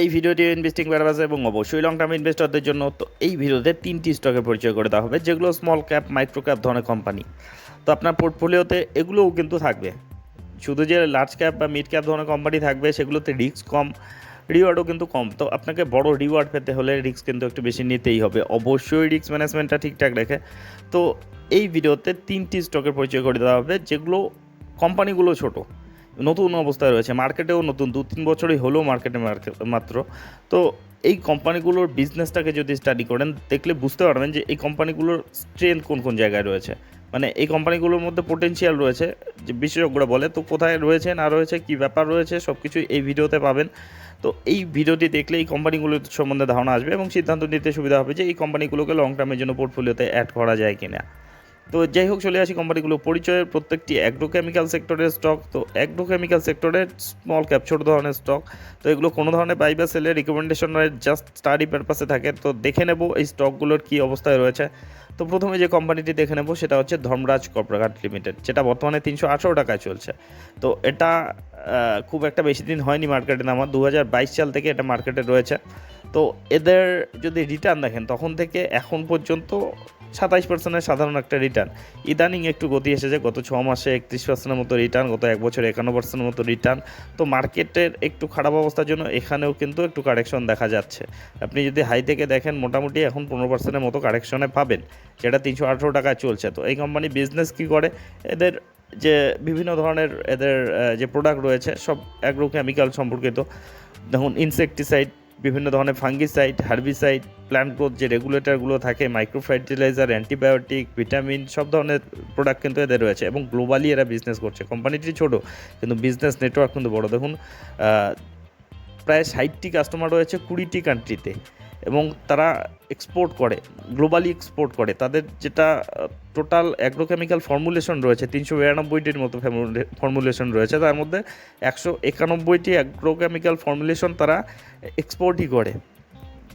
এই ভিডিওটি investing purpose এবং অবশ্যই লং টার্ম ইনভেস্টরদের জন্য তো এই ভিডিওতে তিনটি স্টকের পরিচয় করে দেওয়া হবে, যেগুলো স্মল ক্যাপ মাইক্রো ক্যাপ ধরনের কোম্পানি তো আপনার পোর্টফোলিওতে এগুলোও কিন্তু থাকবে। শুধু যে লার্জ ক্যাপ বা মিড ক্যাপ ধরনের কোম্পানি থাকবে, সেগুলোতে রিস্ক কম রিওয়ার্ডও কিন্তু কম। তো আপনাকে বড় রিওয়ার্ড পেতে হলে রিস্ক কিন্তু একটু বেশি নিতেই হবে। অবশ্যই রিস্ক ম্যানেজমেন্টটা ঠিকঠাক রেখে। তো এই ভিডিওতে তিনটি স্টকের পরিচয় করে দেওয়া হবে, যেগুলো কোম্পানিগুলো ছোট। নতুন অবস্থায় রয়েছে। মার্কেটেও নতুন, দু তিন বছরই হলো মার্কেটে মাত্র। তো এই কোম্পানিগুলোর বিজনেসটাকে যদি স্টাডি করেন, দেখলে বুঝতে পারবেন যে এই কোম্পানিগুলোর স্ট্রেংথ কোন কোন জায়গায় রয়েছে। মানে এই কোম্পানিগুলোর মধ্যে পোটেনশিয়াল রয়েছে, যে বিশেষজ্ঞরা বলে, তো কোথায় রয়েছে না রয়েছে, কী ব্যাপার রয়েছে? সব কিছুই এই ভিডিওতে পাবেন। তো এই ভিডিওটি দেখলে এই কোম্পানিগুলোর সম্বন্ধে ধারণা আসবে এবং সিদ্ধান্ত নিতে সুবিধা হবে যে এই কোম্পানিগুলোকে লং টার্মের জন্য পোর্টফোলিওতে অ্যাড করা যায় কিনা। তো যাই হোক, চলে আসি কোম্পানিগুলো পরিচয়ের প্রত্যেকটি অ্যাগ্রোকেমিক্যাল সেক্টরের স্টক তো অ্যাগ্রোকেমিক্যাল সেক্টরের স্মল ক্যাপ ছোট ধরনের স্টক তো এগুলো কোনো ধরনের বাই বা সেলের রিকমেন্ডেশন জাস্ট স্টাডি পারপাসে থাকে। তো দেখে নেব এই স্টকগুলোর কী অবস্থায় রয়েছে। তো প্রথমে যে কোম্পানিটি দেখে নেব, সেটা হচ্ছে ধর্মরাজ কর্পোরেট লিমিটেড যেটা বর্তমানে তিনশো আঠারো টাকায় চলছে। তো এটা খুব একটা বেশি দিন হয়নি মার্কেটে নামা। দু হাজার বাইশ সাল থেকে এটা মার্কেটে রয়েছে। তো এদের যদি রিটার্ন দেখেন, তখন থেকে এখন পর্যন্ত সাতাইশ পার্সেন্টের সাধারণ একটা রিটার্ন ইদানিং একটু গতি এসেছে, গত ছ মাসে একত্রিশ পার্সেন্টের মতো রিটার্ন গত এক বছর একান্ন পার্সেন্টের মতো রিটার্ন তো মার্কেটের একটু খারাপ অবস্থার জন্য এখানেও কিন্তু একটু কারেকশন দেখা যাচ্ছে। আপনি যদি হাই থেকে দেখেন, মোটামুটি এখন পনেরো পার্সেন্টের মতো কারেকশনে পাবেন। যেটা তিনশো আঠেরো টাকায় চলছে। তো এই কোম্পানি বিজনেস কী করে? এদের যে বিভিন্ন ধরনের এদের যে প্রোডাক্ট রয়েছে, সব অ্যাগ্রোকেমিক্যাল সম্পর্কিত। দেখুন ইনসেকটিসাইড বিভিন্ন ধরনের ফাঙ্গিসাইড, হার্বিসাইড প্ল্যান্ট গ্রোথ যে রেগুলেটরগুলো থাকে মাইক্রো ফার্টিলাইজার অ্যান্টিবায়োটিক ভিটামিন সব ধরনের প্রোডাক্ট কিন্তু এদের রয়েছে এবং গ্লোবালি এরা বিজনেস করছে। কোম্পানিটি ছোটো, কিন্তু বিজনেস নেটওয়ার্ক কিন্তু বড়ো। দেখুন প্রায় ষাটটি কাস্টমার রয়েছে কুড়িটি কান্ট্রিতে এবং তারা এক্সপোর্ট করে গ্লোবালি এক্সপোর্ট করে। তাদের যেটা টোটাল অ্যাগ্রোকেমিক্যাল ফর্মুলেশন রয়েছে, তিনশো বিরানব্বইটির মতো ফর্মুলেশন রয়েছে। তার মধ্যে একশো একানব্বইটি অ্যাগ্রোকেমিক্যাল ফর্মুলেশন তারা এক্সপোর্টই করে।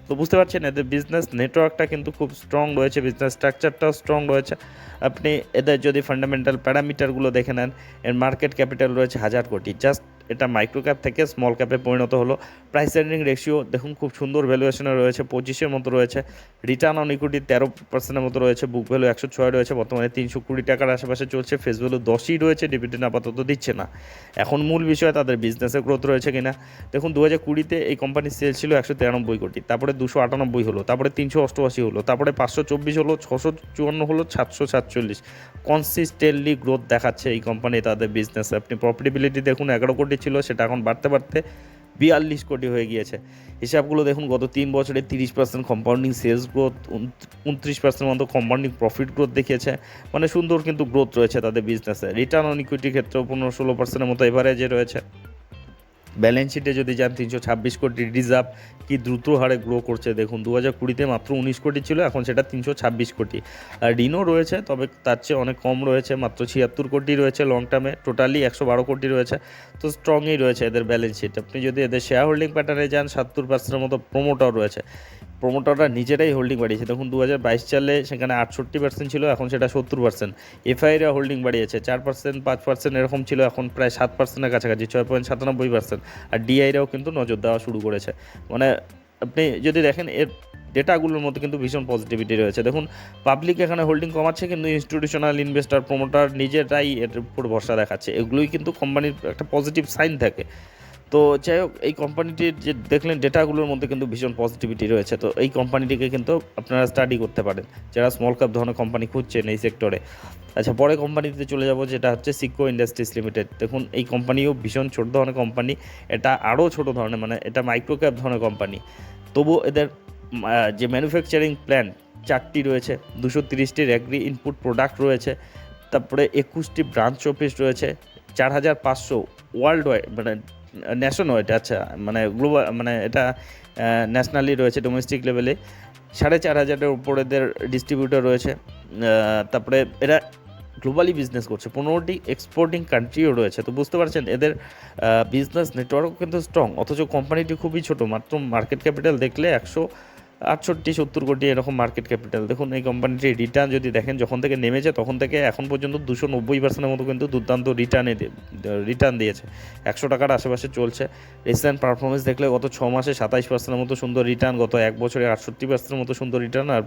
তো বুঝতে পারছেন, এদের বিজনেস নেটওয়ার্কটা কিন্তু খুব স্ট্রং রয়েছে বিজনেস স্ট্রাকচারটাও স্ট্রং রয়েছে। আপনি এদের যদি ফান্ডামেন্টাল প্যারামিটারগুলো দেখে নেন, এর মার্কেট ক্যাপিটাল রয়েছে হাজার কোটি। জাস্ট এটা মাইক্রো ক্যাপ থেকে স্মল ক্যাপে পরিণত হলো। প্রাইস এর্নিং রেশিও দেখুন খুব সুন্দর ভ্যালুয়েশনে রয়েছে, পঁচিশের মতো রয়েছে। রিটার্ন অন ইকুইটি তেরো পার্সেন্টের মতো রয়েছে বুক ভ্যালু একশো ছয় রয়েছে, বর্তমানে তিনশো কুড়ি টাকার আশেপাশে চলছে ফেস ভ্যালু দশই রয়েছে ডিভিডেন্ড আপাতত দিচ্ছে না। এখন মূল বিষয় তাদের বিজনেসে গ্রোথ রয়েছে কিনা। দেখুন দু হাজার কুড়িতে এই কোম্পানির সেল ছিল একশো তিরানব্বই কোটি, তারপরে দুশো আটানব্বই হলো, তারপরে তিনশো অষ্টআশি হলো, তারপরে পাঁচশো চব্বিশ হলো, ছশো চুয়ান্ন হলো, সাতশো সাতচল্লিশ। কনসিস্টেন্টলি গ্রোথ দেখাচ্ছে এই কোম্পানি তাদের বিজনেসে আপনি প্রফিটেবিলিটি দেখুন, এগারো কোটি ছিল, সেটা এখন বাড়তে বাড়তে বিয়াল্লিশ কোটি হয়ে গিয়েছে। হিসাবগুলো দেখুন, গত তিন বছরে তিরিশ পার্সেন্ট কম্পাউন্ডিং সেলস গ্রোথ উনত্রিশ পার্সেন্ট মতো কম্পাউন্ডিং প্রফিট গ্রোথ দেখিয়েছে। মানে সুন্দর কিন্তু গ্রোথ রয়েছে তাদের বিজনেসে রিটার্ন অন ইকুইটির ক্ষেত্রেও পনেরো ষোলো পার্সেন্টের মতো এভারেজে রয়েছে। ব্যালেন্স শিটে যদি যান, তিনশো ছাব্বিশ কোটি রিজার্ভ কি দ্রুত হারে গ্রো করছে? দেখুন দু হাজার কুড়িতে মাত্র উনিশ কোটি ছিল, এখন সেটা তিনশো ছাব্বিশ কোটি। আর ঋণও রয়েছে, তবে তার চেয়ে অনেক কম রয়েছে, মাত্র ছিয়াত্তর কোটি রয়েছে লং টার্মে টোটালি একশো বারো কোটি রয়েছে, তো স্ট্রংই রয়েছে এদের ব্যালেন্স শিট আপনি যদি এদের শেয়ার হোল্ডিং প্যাটার্নে যান, সাত্তর পার্সেন্টের মতো প্রোমোটার রয়েছে। প্রোমোটাররা নিজেরাই হোল্ডিং বাড়িয়েছে। দেখুন দু হাজার বাইশ সালে সেখানে আটষট্টি পার্সেন্ট ছিল, এখন সেটা সত্তর পার্সেন্ট এফআইরা হোল্ডিং বাড়িয়েছে, চার পার্সেন্ট পাঁচ পার্সেন্ট এরকম ছিল, এখন প্রায় সাত পার্সেন্টের কাছাকাছি, ছয় পয়েন্ট সাতানব্বই পার্সেন্ট আর ডিআইরাও কিন্তু নজর দেওয়া শুরু করেছে। মানে আপনি যদি দেখেন, এর ডেটাগুলোর মধ্যে কিন্তু ভীষণ পজিটিভিটি রয়েছে। দেখুন পাবলিক এখানে হোল্ডিং কমাচ্ছে, কিন্তু ইনস্টিটিউশনাল ইনভেস্টর প্রোমোটার নিজেরাই এর উপর ভরসা দেখাচ্ছে। এগুলোই কিন্তু কোম্পানির একটা পজিটিভ সাইন থাকে। তো যাই হোক, এই কোম্পানিটির যে দেখলেন ডেটাগুলোর মধ্যে কিন্তু ভীষণ পজিটিভিটি রয়েছে। তো এই কোম্পানিটিকে কিন্তু আপনারা স্টাডি করতে পারেন। যারা স্মল ক্যাপ ধরনের কোম্পানি খুঁজছেন এই সেক্টরে আচ্ছা পরে কোম্পানিতে চলে যাব, যেটা হচ্ছে সিকো ইন্ডাস্ট্রিজ লিমিটেড দেখুন, এই কোম্পানিও ভীষণ ছোট ধরনের কোম্পানি এটা আরও ছোট ধরনের মানে এটা মাইক্রো ক্যাপ ধরনের কোম্পানি তবু এদের যে ম্যানুফ্যাকচারিং প্ল্যান্ট চারটি রয়েছে। দুশো তিরিশটির অ্যাগ্রি ইনপুট প্রোডাক্ট রয়েছে। তারপরে একুশটি ব্রাঞ্চ অফিস রয়েছে। চার হাজার পাঁচশো ওয়ার্ল্ড ওয়াইড মানে ন্যাশন ওয়েট আচ্ছা মানে গ্লোবাল মানে এটা ন্যাশনালি রয়েছে ডোমেস্টিক লেভেলে সাড়ে চার হাজারের উপরে এদের ডিস্ট্রিবিউটর রয়েছে তারপরে এরা গ্লোবালি বিজনেস করছে। পনেরোটি এক্সপোর্টিং কান্ট্রিও রয়েছে। তো বুঝতে পারছেন, এদের বিজনেস নেটওয়ার্কও কিন্তু স্ট্রং অথচ কোম্পানিটি খুবই ছোটো। মাত্র মার্কেট ক্যাপিটাল দেখলে একশো আটষট্টি, সত্তর কোটি এরকম মার্কেট ক্যাপিটাল দেখুন, এই কোম্পানিটির রিটার্ন যদি দেখেন, যখন থেকে নেমেছে, তখন থেকে এখন পর্যন্ত দুশো নব্বই পার্সেন্টের মতো কিন্তু দুর্দান্ত রিটার্নে রিটার্ন দিয়েছে। একশো টাকার আশেপাশে চলছে। রিসেন্ট পারফরমেন্স দেখলে গত ছ মাসে সাতাইশ পার্সেন্টের মতো সুন্দর রিটার্ন গত এক বছরে আটষট্টি পার্সেন্টের মতো সুন্দর রিটার্ন আর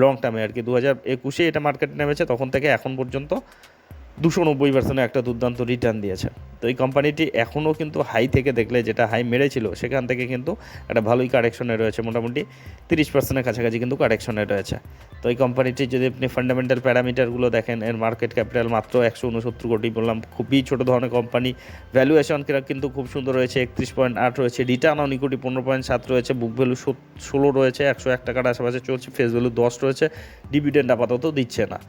লং টার্মে আর কি। দু হাজার একুশে এটা মার্কেটে নেমেছে, তখন থেকে এখন পর্যন্ত দুশো নব্বই পার্সেন্টের একটা দুর্দান্ত রিটার্ন দিয়েছে। তো এই কোম্পানিটি এখনও কিন্তু হাই থেকে দেখলে যেটা হাই মেরেছিল, সেখান থেকে কিন্তু একটা ভালোই কারেকশনে রয়েছে। মোটামুটি তিরিশ পার্সেন্টের কাছাকাছি কিন্তু কারেকশনে রয়েছে। তো এই কোম্পানিটির যদি আপনি ফান্ডামেন্টাল প্যারামিটারগুলো দেখেন, এর মার্কেট ক্যাপিটাল মাত্র একশো উনসত্তর কোটি বললাম, খুবই ছোটো ধরনের কোম্পানি ভ্যালুয়েশন কিন্তু খুব সুন্দর রয়েছে, একত্রিশ পয়েন্ট আট রয়েছে। রিটার্ন অন ইকুইটি পনেরো পয়েন্ট সাত রয়েছে বুক ভ্যালু ষোলো রয়েছে, একশো এক টাকার আশেপাশে চলছে ফেস ভ্যালু দশ রয়েছে। ডিভিডেন্ড আপাতত দিচ্ছে না।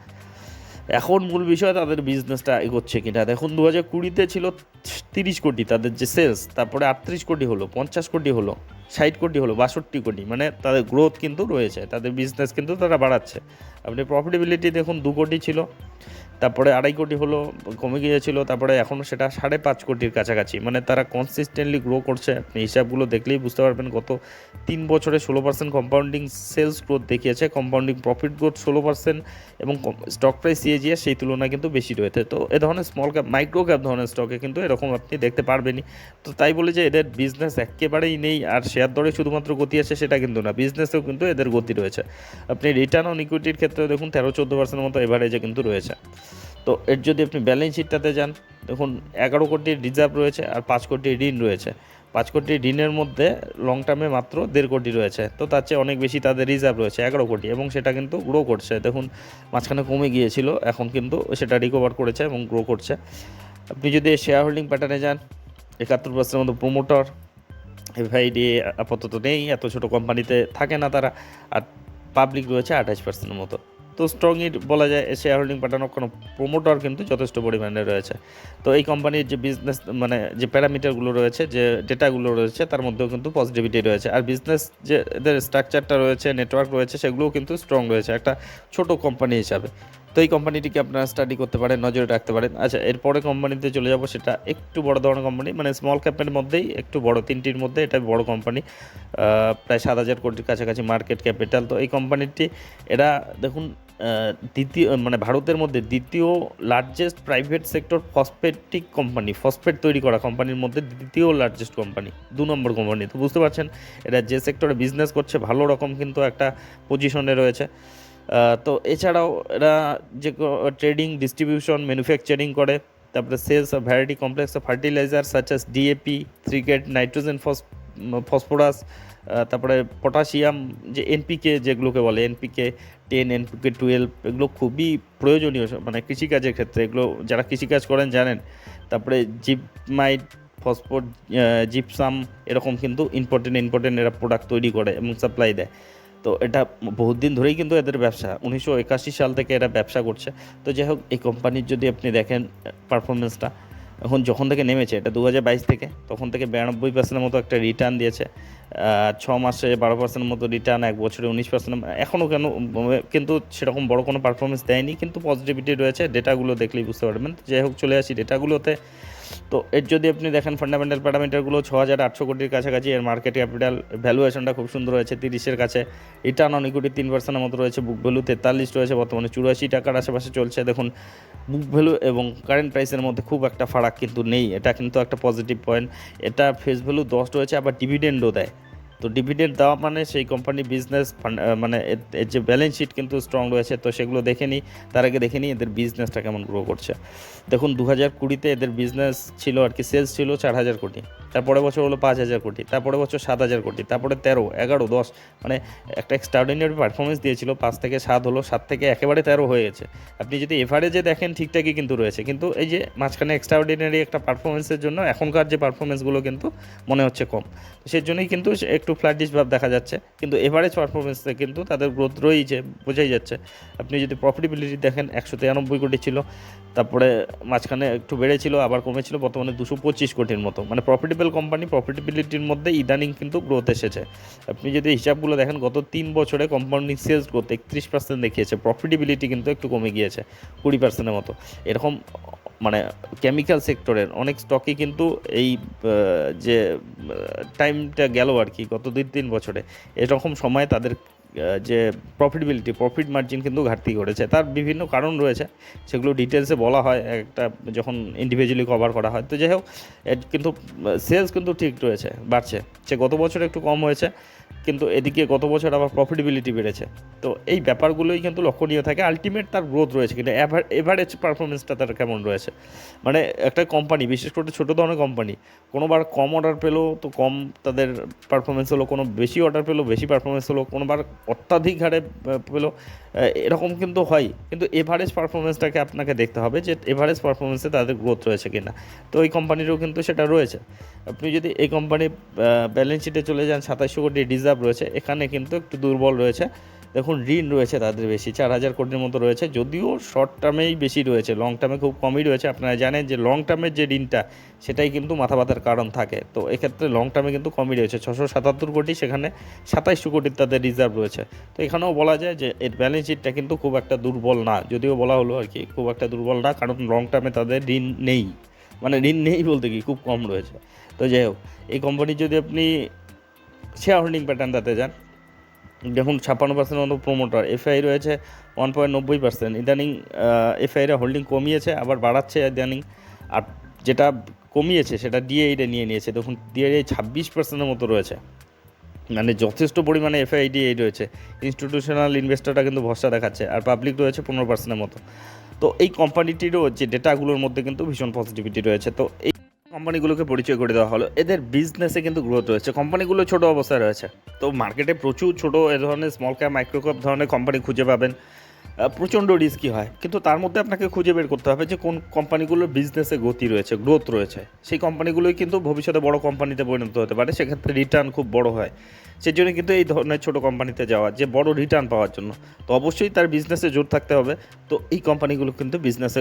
এখন মূল বিষয় তাদের বিজনেসটা এগোচ্ছে কিনা। দেখুন দু হাজার কুড়িতে ছিল তিরিশ কোটি তাদের যে সেলস তারপরে আটত্রিশ কোটি হলো, পঞ্চাশ কোটি হলো। ষাট কোটি হলো, বাষট্টি কোটি। মানে তাদের গ্রোথ কিন্তু রয়েছে, তাদের বিজনেস কিন্তু তারা বাড়াচ্ছে। আপনি প্রফিটেবিলিটি দেখুন, দু কোটি ছিল, তারপরে আড়াই কোটি হলো, কমে গিয়েছিল, তারপরে এখনও সেটা সাড়ে পাঁচ কোটির কাছাকাছি। মানে তারা কনসিস্টেন্টলি গ্রো করছে, আপনি হিসাবগুলো দেখলেই বুঝতে পারবেন, গত তিন বছরে ষোলো পার্সেন্ট কম্পাউন্ডিং সেলস গ্রোথ দেখিয়েছে কম্পাউন্ডিং প্রফিট গ্রোথ ষোলো পার্সেন্ট এবং স্টক প্রাইস সিএজিআর সেই তুলনায় কিন্তু বেশি রয়েছে। তো এ ধরনের স্মল ক্যাপ মাইক্রো ক্যাপ ধরনের স্টকে কিন্তু এরকম আপনি দেখতে পারবেনই। তো তাই বলে যে এদের বিজনেস একেবারেই নেই, আর শেয়ার দরে শুধুমাত্র গতি আছে সেটা কিন্তু না বিজনেসেও কিন্তু এদের গতি রয়েছে। আপনি রিটার্ন অন ইকুইটির ক্ষেত্রে দেখুন তেরো চোদ্দ পার্সেন্টের মতো এভারেজে কিন্তু রয়েছে। তো এর যদি আপনি ব্যালেন্স শিটটাতে যান, দেখুন এগারো কোটির রিজার্ভ রয়েছে আর পাঁচ কোটি ঋণ রয়েছে। পাঁচ কোটি ঋণের মধ্যে লং টার্মে মাত্র দেড় কোটি রয়েছে। তো তার চেয়ে অনেক বেশি তাদের রিজার্ভ রয়েছে, এগারো কোটি এবং সেটা কিন্তু গ্রো করছে। দেখুন মাঝখানে কমে গিয়েছিল, এখন কিন্তু সেটা রিকভার করেছে এবং গ্রো করছে। আপনি যদি শেয়ার হোল্ডিং প্যাটার্নে যান, একাত্তর পার্সেন্টের মতো প্রোমোটর এফআইডি আপাতত নেই, এত ছোটো কোম্পানিতে থাকে না তারা, আর পাবলিক রয়েছে আঠাশ পার্সেন্টের মতো। তো স্ট্রংই বলা যায় শেয়ার হোল্ডিং প্যাটার্ন কোনো প্রোমোটার কিন্তু যথেষ্ট পরিমাণে রয়েছে। তো এই কোম্পানির যে বিজনেস মানে যে প্যারামিটারগুলো রয়েছে, যে ডেটাগুলো রয়েছে, তার মধ্যেও কিন্তু পজিটিভিটি রয়েছে। আর বিজনেস যে এদের স্ট্রাকচারটা রয়েছে নেটওয়ার্ক রয়েছে, সেগুলোও কিন্তু স্ট্রং রয়েছে, একটা ছোট কোম্পানি হিসাবে। তো এই কোম্পানিটিকে আপনারা স্টাডি করতে পারেন, নজরে রাখতে পারেন। আচ্ছা এরপরে কোম্পানিতে চলে যাব, সেটা একটু বড় ধরনের কোম্পানি মানে স্মল ক্যাপের মধ্যেই একটু বড়, তিনটির মধ্যে এটা বড় কোম্পানি প্রায় সাত হাজার কোটির কাছাকাছি মার্কেট ক্যাপিটাল তো এই কোম্পানিটি এরা দেখুন দ্বিতীয় মানে ভারতের মধ্যে দ্বিতীয় largest private sector phosphatic company phosphate তৈরি করা কোম্পানির মধ্যে দ্বিতীয় লার্জেস্ট কোম্পানি দু নম্বর কোম্পানি তো বুঝতে পারছেন? এরা যে সেক্টরে বিজনেস করছে, ভালো রকম কিন্তু একটা পজিশনে রয়েছে। তো এছাড়াও এরা যে ট্রেডিং ডিস্ট্রিবিউশন ম্যানুফ্যাকচারিং করে, তারপরে sales of variety complex of fertiliser such as DAP থ্রিকেট nitrogen phos phosphorus তারপরে পটাশিয়াম যে এনপিকে যেগুলোকে বলে এনপিকে টেন এনপিকে টুয়েলভ এগুলো খুবই প্রয়োজনীয় মানে কৃষিকাজের ক্ষেত্রে, এগুলো যারা কৃষিকাজ করেন জানেন। তারপরে জিপমাইট ফসফোর জিপসাম এরকম কিন্তু ইম্পর্টেন্ট ইম্পর্টেন্ট এরা প্রোডাক্ট তৈরি করে এবং সাপ্লাই দেয়। তো এটা বহুত দিন ধরেই কিন্তু এদের ব্যবসা। উনিশশো একাশি সাল থেকে এরা ব্যবসা করছে। তো যাই হোক, এই কোম্পানির যদি আপনি দেখেন পারফরমেন্সটা এখন যখন থেকে নেমেছে, এটা দু হাজার বাইশ থেকে, তখন থেকে বিরানব্বই পার্সেন্টের মতো একটা রিটার্ন দিয়েছে। ছ মাসে বারো পার্সেন্টের মতো রিটার্ন এক বছরে উনিশ পার্সেন্ট এখনও কেন কিন্তু সেরকম বড় কোনো পারফরমেন্স দেয়নি, কিন্তু পজিটিভিটি রয়েছে। ডেটাগুলো দেখলেই বুঝতে পারবেন। যাই হোক, চলে আসি। ডেটাগুলোতে তো এর যদি আপনি দেখেন ফান্ডামেন্টাল প্যারামিটারগুলো ছ হাজার আটশো কোটির কাছাকাছি, এর মার্কেট ক্যাপিটাল ভ্যালুয়েশনটা খুব সুন্দর রয়েছে তিরিশের কাছে। রিটার্ন অন ইকুইটি তিন পার্সেন্টের মতো রয়েছে বুক ভ্যালু তেতাল্লিশ রয়েছে বর্তমানে, চুরাশি টাকার আশেপাশে চলছে। দেখুন বুক ভ্যালু এবং কারেন্ট প্রাইসের মধ্যে খুব একটা ফারাক কিন্তু নেই, এটা কিন্তু একটা পজিটিভ পয়েন্ট এটা ফেস ভ্যালু দশ রয়েছে, আবার ডিভিডেন্ডও দেয়। তো ডিভিডেন্ড দেওয়া মানে সেই কোম্পানি বিজনেস মানে এর যে ব্যালেন্স শিট কিন্তু স্ট্রং রয়েছে, তো সেগুলো দেখে নিই। তার আগে দেখে নিই এদের বিজনেসটা কেমন গ্রো করছে। দেখুন দু হাজার কুড়িতে এদের বিজনেস ছিল আর কি সেলস ছিল চার হাজার কোটি। তারপরে বছর হলো পাঁচ হাজার কোটি। তারপরে বছর সাত হাজার কোটি। তারপরে তেরো, এগারো, দশ মানে একটা এক্সট্রাঅর্ডিনারি পারফরমেন্স দিয়েছিল। পাঁচ থেকে সাত হলো, সাত থেকে একেবারে তেরো হয়ে গেছে। আপনি যদি এভারেজে দেখেন, ঠিকঠাকই কিন্তু রয়েছে। কিন্তু এই যে মাঝখানে এক্সট্রাঅর্ডিনারি একটা পারফরমেন্সের জন্য এখনকার যে পারফরমেন্সগুলো কিন্তু মনে হচ্ছে কম। সেই জন্যই কিন্তু একটু ফ্ল্যাটিশ ভাব দেখা যাচ্ছে, কিন্তু এভারেজ পারফরমেন্সে কিন্তু তাদের গ্রোথ রয়েছে বোঝাই যাচ্ছে। আপনি যদি প্রফিটেবিলিটি দেখেন, একশো তিরানব্বই কোটি ছিল, তারপরে মাঝখানে একটু বেড়েছিল, আবার কমেছিল, বর্তমানে দুশো পঁচিশ কোটির মতো। মানে প্রফিটেবল কোম্পানি প্রফিটেবিলিটির মধ্যে ইদানিং কিন্তু গ্রোথ এসেছে। আপনি যদি হিসাবগুলো দেখেন, গত তিন বছরে কম্পাউন্ডিং সেলস গ্রোথ একত্রিশ পার্সেন্ট দেখিয়েছে প্রফিটেবিলিটি কিন্তু একটু কমে গিয়েছে, কুড়ি পার্সেন্টের মতো। এরকম মানে কেমিক্যাল সেক্টরের অনেক স্টকই কিন্তু এই যে টাইমটা গেল আর কি, গত গত দুই তিন বছরে। এরকম সময়ে তাদের যে প্রফিটেবিলিটি প্রফিট মার্জিন কিন্তু ঘাটতি করেছে তার বিভিন্ন কারণ রয়েছে, সেগুলো ডিটেলসে বলা হয়। একটা যখন ইন্ডিভিজুয়ালি কভার করা হয়, তো যাই হোক কিন্তু সেলস কিন্তু ঠিক রয়েছে, বাড়ছে। সে গত বছর একটু কম হয়েছে কিন্তু এদিকে গত বছর আবার প্রফিটেবিলিটি বেড়েছে। তো এই ব্যাপারগুলোই কিন্তু লক্ষণীয় থাকে। আলটিমেট তার গ্রোথ রয়েছে কিন্তু এভারেজ পারফরমেন্সটা তার কেমন রয়েছে? মানে একটা কোম্পানি বিশেষ করে ছোটো ধরনের কোম্পানি কোনোবার কম অর্ডার পেল তো কম তাদের পারফরমেন্স হলো, কোনো বেশি অর্ডার পেল, বেশি পারফরমেন্স হলো, কোনোবার অত্যাধিক হারে পেল এরকম কিন্তু হয়। কিন্তু এভারেজ পারফরমেন্সটাকে আপনাকে দেখতে হবে যে এভারেজ পারফরমেন্সে তাদের গ্রোথ রয়েছে কি না তো এই কোম্পানিরও কিন্তু সেটা রয়েছে। আপনি যদি এই কোম্পানির ব্যালেন্স শিটে চলে যান সাতাশশো কোটি রিজার্ভ রয়েছে, এখানে কিন্তু একটু দুর্বল রয়েছে। দেখুন, ঋণ রয়েছে তাদের বেশি, চার হাজার কোটির মতো রয়েছে, যদিও শর্ট টার্মেই বেশি রয়েছে লং টার্মে খুব কমই রয়েছে। আপনারা জানেন যে লং টার্মের যে ঋণটা, সেটাই কিন্তু মাথা ব্যথার কারণ থাকে। তো এক্ষেত্রে লং টার্মে কিন্তু কমই রয়েছে, ছশো সাতাত্তর কোটি, সেখানে সাতাইশশো কোটির তাদের রিজার্ভ রয়েছে। তো এখানেও বলা যায় যে এর ব্যালেন্স শিটটা কিন্তু খুব একটা দুর্বল না, যদিও বলা হলো আর কি, খুব একটা দুর্বল না, কারণ লং টার্মে তাদের ঋণ নেই। মানে ঋণ নেই বলতে কি, খুব কম রয়েছে। তো যাই হোক, এই কোম্পানি যদি আপনি শেয়ার হোল্ডিং প্যাটার্নটাতে যান। দেখুন, ছাপ্পান্ন পার্সেন্ট মতো প্রোমোটার এফআই রয়েছে ওয়ান পয়েন্ট নব্বই পার্সেন্ট ইদানিং এফআইরা হোল্ডিং কমিয়েছে, আবার বাড়াচ্ছে ইদানিং আর যেটা কমিয়েছে, সেটা ডিএইটা নিয়ে নিয়েছে। দেখুন ডিএই ছাব্বিশ পার্সেন্টের মতো রয়েছে। মানে যথেষ্ট পরিমাণে এফআইডিএই রয়েছে। ইনস্টিটিউশনাল ইনভেস্টরটা কিন্তু ভরসা দেখাচ্ছে। আর পাবলিক রয়েছে পনেরো পার্সেন্টের মতো। তো এই কোম্পানিটিরও যে ডেটাগুলোর মধ্যে কিন্তু ভীষণ পজিটিভিটি রয়েছে। তো এই কোম্পানিগুলোকে পরিচয় করে দেওয়া হলো। এদের বিজনেসে কিন্তু গ্রোথ রয়েছে। কোম্পানিগুলো ছোট অবস্থায় রয়েছে। তো মার্কেটে প্রচুর ছোট এ ধরনের স্মল ক্যাপ মাইক্রো ক্যাপ ধরনের কোম্পানি খুঁজে পাবেন। প্রচণ্ড রিস্কি হয়। কিন্তু তার মধ্যে আপনাকে খুঁজে বের করতে হবে যে কোন কোম্পানিগুলোর বিজনেসে গতি রয়েছে গ্রোথ রয়েছে। সেই কোম্পানিগুলোই কিন্তু ভবিষ্যতে বড় কোম্পানিতে পরিণত হতে পারে। সেক্ষেত্রে রিটার্ন খুব বড় হয়। সেই জন্য কিন্তু এই ধরনের ছোট কোম্পানিতে যাওয়া, যে বড় রিটার্ন পাওয়ার জন্য। তো অবশ্যই তার বিজনেসে জোর থাকতে হবে। তো এই কোম্পানিগুলো কিন্তু বিজনেসে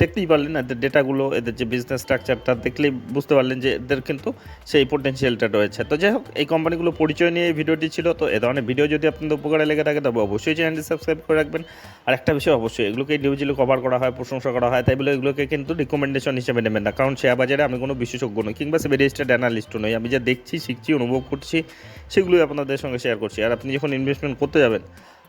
দেখতেই পারলেন এদের ডেটাগুলো, এদের যে বিজনেস স্ট্রাকচারটা দেখলেই বুঝতে পারলেন যে এদের কিন্তু সেই পোটেনশিয়ালটা রয়েছে। তো যাই হোক, এই কোম্পানিগুলো পরিচয় নিয়ে এই ভিডিওটি ছিল, তো এ ধরনের ভিডিও যদি আপনাদের উপকারে লেগে থাকে, তবে অবশ্যই চ্যানেলটি সাবস্ক্রাইব করে রাখবেন। আর একটা বিষয় অবশ্যই, এগুলোকে ইন্ডিভিজুয়ালি কভার করা হয়, প্রশংসা করা হয়, তাই বলে এগুলোকে কিন্তু রিকমেন্ডেশন হিসেবে নেবেন না। কারণ শেয়ার বাজারে আমি কোনো বিশেষজ্ঞ নই, কিংবা সেভি রেজিস্টার্ড অ্যানালিস্টও নই। আমি যা দেখছি, শিখছি, অনুভব করছি, সেগুলোই আপনাদের সঙ্গে শেয়ার করছি। আর আপনি যখন ইনভেস্টমেন্ট করতে যাবেন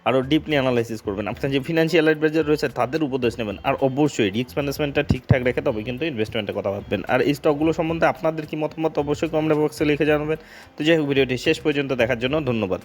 আরও ডিপলি অ্যানালাইসিস করবেন। আপনার যে ফিনান্সিয়াল অ্যাডভাইজার রয়েছে, তাদের উপদেশ নেবেন। আর অবশ্যই রিক্স ম্যানেজমেন্টটা ঠিকঠাক রেখে তবে কিন্তু ইনভেস্টমেন্টের কথা ভাববেন। আর এই স্টকগুলো সম্বন্ধে আপনাদের কি মতামত অবশ্যই কমেন্ট বক্সে লিখে জানাবেন। তো যাই হোক, ভিডিওটি শেষ পর্যন্ত দেখার জন্য ধন্যবাদ।